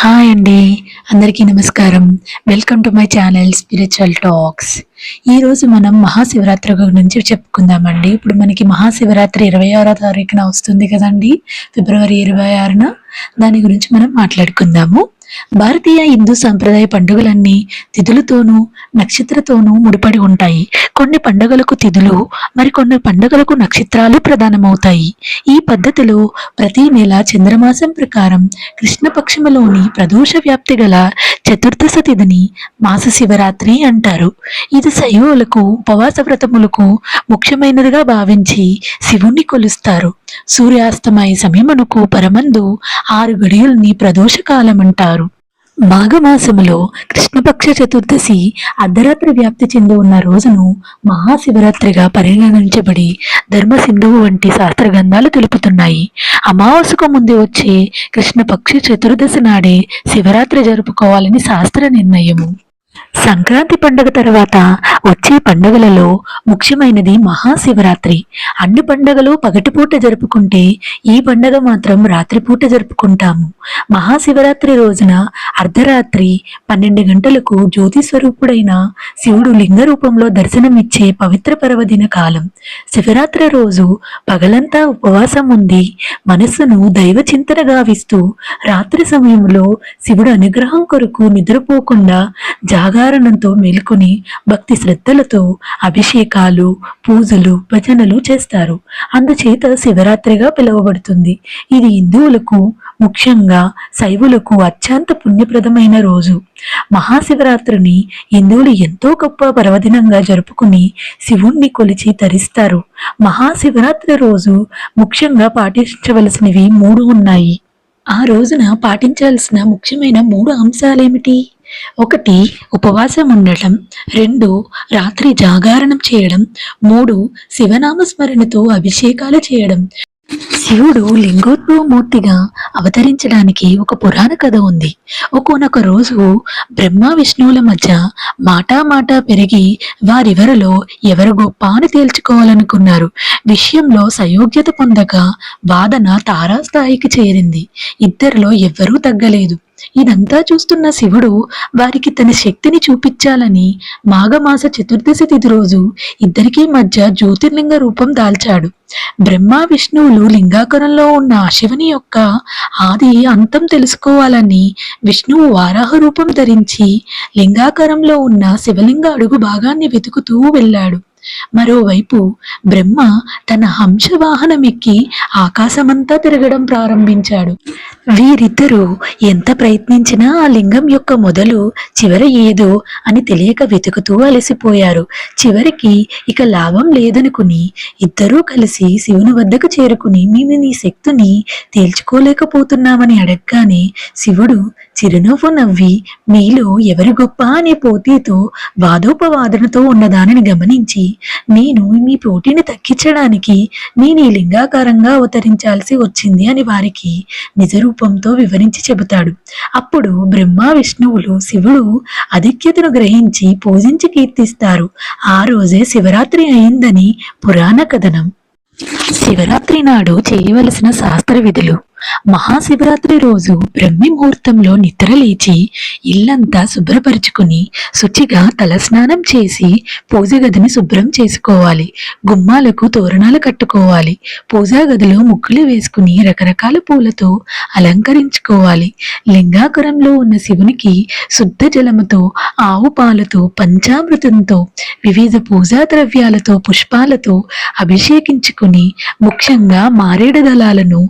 Hi అండి. అందరికీ నమస్కారం. Welcome to my channel spiritual talks. ఈరోజు మనం మహాశివరాత్రి గురించి చెప్పుకుందామండి. ఇప్పుడు మనకి మహాశివరాత్రి ఇరవై ఆరో తారీఖున వస్తుంది కదండి. ఫిబ్రవరి ఇరవై ఆరున. దాని గురించి మనం మాట్లాడుకుందాము. భారతీయ హిందూ సాంప్రదాయ పండుగలన్నీ తిథులతోనూ నక్షత్రతోనూ ముడిపడి ఉంటాయి. కొన్ని పండుగలకు తిథులు మరికొన్ని పండుగలకు నక్షత్రాలు ప్రధానమవుతాయి. ఈ పద్ధతిలో ప్రతి నెల చంద్రమాసం ప్రకారం కృష్ణపక్షములోని ప్రదోష వ్యాప్తి గల చతుర్దశ తిథిని మాస శివరాత్రి అంటారు. ఇది శైవులకు ఉపవాస వ్రతములకు ముఖ్యమైనదిగా భావించి శివుణ్ణి కొలుస్తారు. సూర్యాస్తమయ సమయమునకు పరమందు ఆరు గడియల్ని ప్రదోష మాఘమాసములో కృష్ణపక్ష చతుర్దశి అర్ధరాత్రి వ్యాప్తి చెంది ఉన్న రోజును మహాశివరాత్రిగా పరిగణించబడి ధర్మసింధువు వంటి శాస్త్ర గ్రంథాలు తెలుపుతున్నాయి. అమావాస్యకు ముందు వచ్చే కృష్ణపక్ష చతుర్దశి నాడే శివరాత్రి జరుపుకోవాలని శాస్త్ర నిర్ణయము. సంక్రాంతి పండుగ తర్వాత వచ్చే పండుగలలో ముఖ్యమైనది మహాశివరాత్రి. అన్ని పండుగలు పగటిపూట జరుపుకుంటే ఈ పండుగ మాత్రం రాత్రిపూట జరుపుకుంటాము. మహాశివరాత్రి రోజున అర్ధరాత్రి పన్నెండు గంటలకు జ్యోతి స్వరూపుడైన శివుడు లింగ రూపంలో దర్శనమిచ్చే పవిత్ర పర్వదిన కాలం. శివరాత్రి రోజు పగలంతా ఉపవాసం ఉంది మనస్సును దైవ చింతన గావిస్తూ రాత్రి సమయంలో శివుడు అనుగ్రహం కొరకు నిద్రపోకుండా జాగారణంతో మేలుకొని భక్తి శ్రద్ధలతో అభిషేకాలు పూజలు భజనలు చేస్తారు. అందుచేత శివరాత్రిగా పిలువబడుతుంది. ఇది హిందువులకు ముఖ్యంగా శైవులకు అత్యంత పుణ్యప్రదమైన రోజు. మహాశివరాత్రిని హిందువులు ఎంతో గొప్ప పర్వదినంగా జరుపుకుని శివుణ్ణి కొలిచి తరిస్తారు. మహాశివరాత్రి రోజు ముఖ్యంగా పాటించవలసినవి మూడు ఉన్నాయి. ఆ రోజున పాటించాల్సిన ముఖ్యమైన మూడు అంశాలేమిటి? ఒకటి ఉపవాసం ఉండటం రెండు రాత్రి జాగారణం చేయడం మూడు శివనామస్మరణతో అభిషేకాలు చేయడం. శివుడు లింగోద్భవమూర్తిగా అవతరించడానికి ఒక పురాణ కథ ఉంది. ఒకనొక రోజు బ్రహ్మ విష్ణువుల మధ్య మాటా మాటా పెరిగి వారివరలో ఎవరు గొప్ప అని తేల్చుకోవాలనుకున్నారు. విషయంలో సయోగ్యత పొందక వాదన తారాస్థాయికి చేరింది. ఇద్దరిలో ఎవ్వరూ తగ్గలేదు. ఇదంతా చూస్తున్న శివుడు వారికి తన శక్తిని చూపించాలని మాఘమాస చతుర్దశి తిథి రోజు ఇద్దరికీ మధ్య జ్యోతిర్లింగ రూపం దాల్చాడు. బ్రహ్మ విష్ణువులు లింగాకరంలో ఉన్న శివుని యొక్క ఆది అంతం తెలుసుకోవాలని విష్ణువు వారాహ రూపం ధరించి లింగాకరంలో ఉన్న శివలింగ అడుగు భాగాన్ని వెతుకుతూ వెళ్ళాడు. మరోవైపు బ్రహ్మ తన హంస వాహనమెక్కి ఆకాశమంతా తిరగడం ప్రారంభించాడు. వీరిద్దరూ ఎంత ప్రయత్నించినా ఆ లింగం యొక్క మొదలు చివర ఏదో అని తెలియక వెతుకుతూ అలసిపోయారు. చివరికి ఇక లాభం లేదనుకుని ఇద్దరూ కలిసి శివుని వద్దకు చేరుకుని మేము నీ శక్తిని తేల్చుకోలేకపోతున్నామని అడగగానే శివుడు చిరునవ్వు నవ్వి మీలో ఎవరి గొప్ప అనే పోటీతో వాదోపవాదనతో ఉన్నదానిని గమనించి నేను మీ పోటీని తగ్గించడానికి నేను ఈ లింగాకారంగా అవతరించాల్సి వచ్చింది అని వారికి నిజరూపంతో వివరించి చెబుతాడు. అప్పుడు బ్రహ్మ విష్ణువులు శివుడు అధిక్యతను గ్రహించి పూజించి కీర్తిస్తారు. ఆ రోజే శివరాత్రి అయిందని పురాణ కథనం. శివరాత్రి నాడు చేయవలసిన శాస్త్ర విధులు మహాశివరాత్రి రోజు బ్రహ్మి ముహూర్తంలో నిద్ర లేచి ఇల్లంతా శుభ్రపరుచుకుని శుచిగా తలస్నానం చేసి పూజ గదిని శుభ్రం చేసుకోవాలి. గుమ్మాలకు తోరణాలు కట్టుకోవాలి. పూజా గదిలో ముక్కులు వేసుకుని రకరకాల పూలతో అలంకరించుకోవాలి. లింగాకరంలో ఉన్న శివునికి శుద్ధ జలముతో ఆవు పాలతో పంచామృతంతో వివిధ పూజా ద్రవ్యాలతో పుష్పాలతో అభిషేకించుకుని ముఖ్యంగా మారేడు దళాలను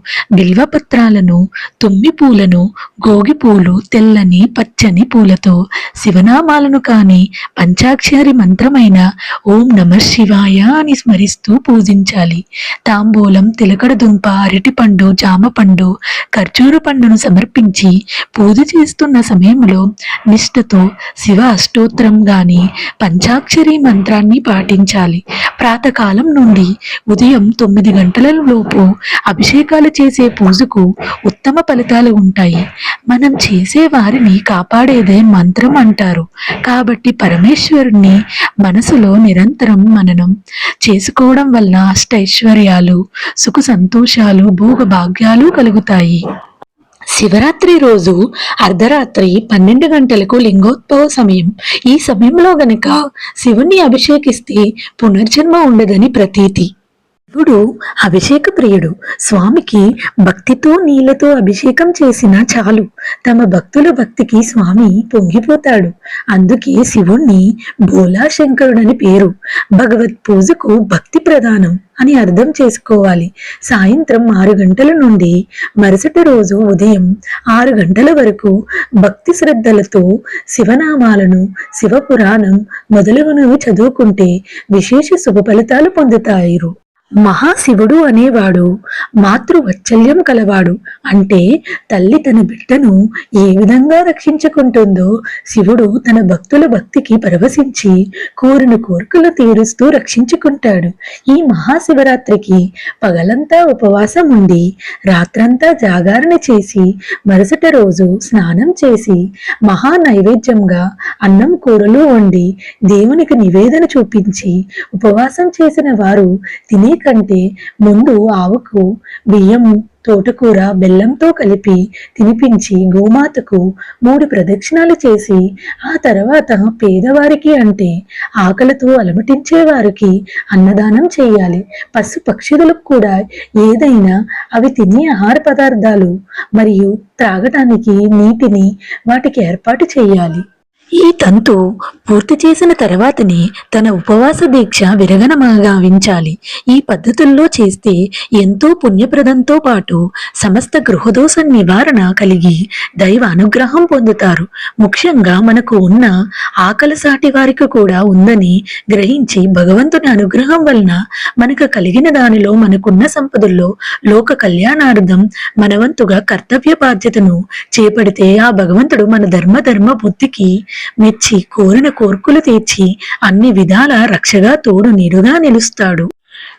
బిల్వపత్రాలను తుమ్మి పూలను గోగి పూలు తెల్లని పచ్చని పూలతో శివనామాలను కాని పంచాక్షరి మంత్రమైన ఓం నమ శివాయ అని స్మరిస్తూ పూజించాలి. తాంబూలం తిలకడ దుంప అరటిపండు జామ పండు ఖర్జూర పండును సమర్పించి పూజ చేస్తున్న సమయంలో నిష్ఠతో శివ అష్టోత్తరం గాని పంచాక్షరి మంత్రాన్ని పాటించాలి. ప్రాతకాలం నుండి ఉదయం తొమ్మిది గంటల లోపు అభిషేకాలు చేసే పూజ మనకు ఉత్తమ ఫలితాలు ఉంటాయి. మనం చేసే వారిని కాపాడేదే మంత్రం అంటారు. కాబట్టి పరమేశ్వరుణ్ణి మనసులో నిరంతరం మననం. చేసుకోవడం వల్ల అష్టైశ్వర్యాలు సుఖ సంతోషాలు భోగ భాగ్యాలు కలుగుతాయి. శివరాత్రి రోజు అర్ధరాత్రి పన్నెండు గంటలకు లింగోద్భవ సమయం. ఈ సమయంలో గనక శివుణ్ణి అభిషేకిస్తే పునర్జన్మ ఉండదని ప్రతీతి. శివుడు అభిషేక ప్రియుడు స్వామికి భక్తితో నీళ్ళతో అభిషేకం చేసినా చాలు. తమ భక్తుల భక్తికి స్వామి పొంగిపోతాడు. అందుకే శివుణ్ణి భోలా శంకరుడని పేరు. భగవత్ పూజకు భక్తి ప్రధానం అని అర్థం చేసుకోవాలి. సాయంత్రం ఆరు గంటల నుండి మరుసటి రోజు ఉదయం ఆరు గంటల వరకు భక్తి శ్రద్ధలతో శివనామాలను శివపురాణం మొదలగునవి చదువుకుంటే విశేష శుభ ఫలితాలు పొందుతారు. మహాశివుడు అనేవాడు మాతృవత్సల్యం కలవాడు. అంటే తల్లి తన బిడ్డను ఏ విధంగా రక్షించుకుంటుందో శివుడు తన భక్తుల భక్తికి పరవశించి కోరిన కోరికలు తీరుస్తూ రక్షించుకుంటాడు. ఈ మహాశివరాత్రికి పగలంతా ఉపవాసం ఉండి రాత్రంతా జాగరణ చేసి మరుసటి రోజు స్నానం చేసి మహా నైవేద్యంగా అన్నం కూరలు వండి దేవునికి నివేదన చూపించి ఉపవాసం చేసిన వారు తినే కంటే ముందు ఆవుకు బియ్యం తోటకూర బెల్లంతో కలిపి తినిపించి గోమాతకు మూడు ప్రదక్షిణాలు చేసి ఆ తర్వాత పేదవారికి అంటే ఆకలితో అలమటించే వారికి అన్నదానం చేయాలి. పశు పక్షులకు కూడా ఏదైనా అవి తినే ఆహార పదార్థాలు మరియు త్రాగటానికి నీటిని వాటికి ఏర్పాటు చేయాలి. ఈ తంతు పూర్తి చేసిన తర్వాతనే తన ఉపవాస దీక్ష విరగనమగావించాలి. ఈ పద్ధతుల్లో చేస్తే ఎంతో పుణ్యప్రదంతో పాటు సమస్త గృహదోష నివారణ కలిగి దైవ అనుగ్రహం పొందుతారు. ముఖ్యంగా మనకు ఉన్న ఆకలి సాటి వారికి కూడా ఉందని గ్రహించి భగవంతుని అనుగ్రహం వలన మనకు కలిగిన దానిలో మనకున్న సంపదల్లో లోక కళ్యాణార్థం మనవంతుగా కర్తవ్య బాధ్యతను చేపడితే ఆ భగవంతుడు మన ధర్మ ధర్మ బుద్ధికి మెచ్చి కోరిన కోర్కులు తీర్చి అన్ని విధాల రక్షగా తోడు నీడుగా నిలుస్తాడు.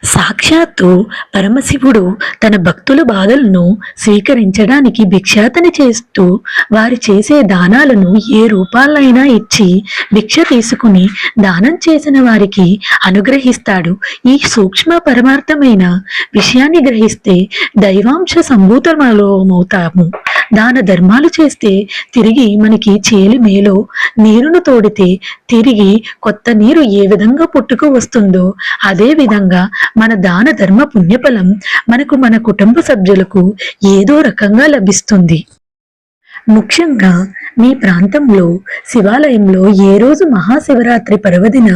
సాక్షాత్తు పరమశివుడు తన భక్తుల బాధలను స్వీకరించడానికి భిక్షాతన చేస్తూ వారు చేసే దానాలను ఏ రూపాలైనా ఇచ్చి భిక్ష తీసుకుని దానం చేసిన వారికి అనుగ్రహిస్తాడు. ఈ సూక్ష్మ పరమార్థమైన విషయాన్ని గ్రహిస్తే దైవాంశ సంభూతమవుతాము దాన ధర్మాలు చేస్తే తిరిగి మనకి చేలి మేలో నీరును తోడితే తిరిగి కొత్త నీరు ఏ విధంగా పుట్టుకు వస్తుందో అదే విధంగా మన దాన ధర్మ పుణ్యఫలం మనకు మన కుటుంబ సభ్యులకు ఏదో రకంగా లభిస్తుంది. ముఖ్యంగా మీ ప్రాంతంలో శివాలయంలో ఏ రోజు మహాశివరాత్రి పర్వదిన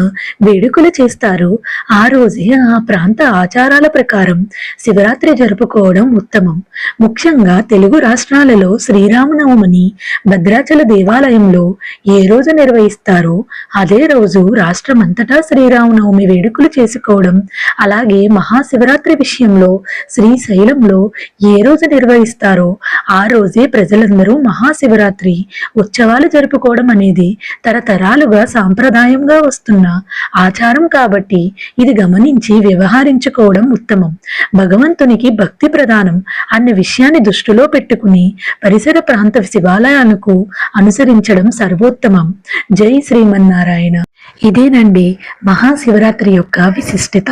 వేడుకలు చేస్తారో? ఆ రోజే ఆ ప్రాంత ఆచారాల ప్రకారం శివరాత్రి జరుపుకోవడం ఉత్తమం. ముఖ్యంగా తెలుగు రాష్ట్రాలలో శ్రీరామనవమిని భద్రాచల దేవాలయంలో ఏ రోజు నిర్వహిస్తారో అదే రోజు రాష్ట్రమంతటా శ్రీరామనవమి వేడుకలు చేసుకోవడం అలాగే మహాశివరాత్రి విషయంలో శ్రీశైలంలో ఏ రోజు నిర్వహిస్తారో ఆ రోజే ప్రజలందరూ మహాశివరాత్రి ఉత్సవాలు జరుపుకోవడం అనేది తరతరాలుగా సాంప్రదాయంగా వస్తున్న ఆచారం కాబట్టి ఇది గమనించి వ్యవహరించుకోవడం ఉత్తమం. భగవంతునికి భక్తి ప్రధానం అన్న విషయాన్ని దృష్టిలో పెట్టుకుని పరిసర ప్రాంత శివాలయాలకు అనుసరించడం సర్వోత్తమం. జై శ్రీమన్నారాయణ. ఇదేనండి మహాశివరాత్రి యొక్క విశిష్టత.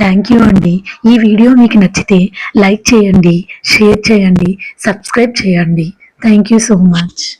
థ్యాంక్ యూ అండి. ఈ వీడియో మీకు నచ్చితే లైక్ చేయండి షేర్ చేయండి సబ్స్క్రైబ్ చేయండి. Thank you so much.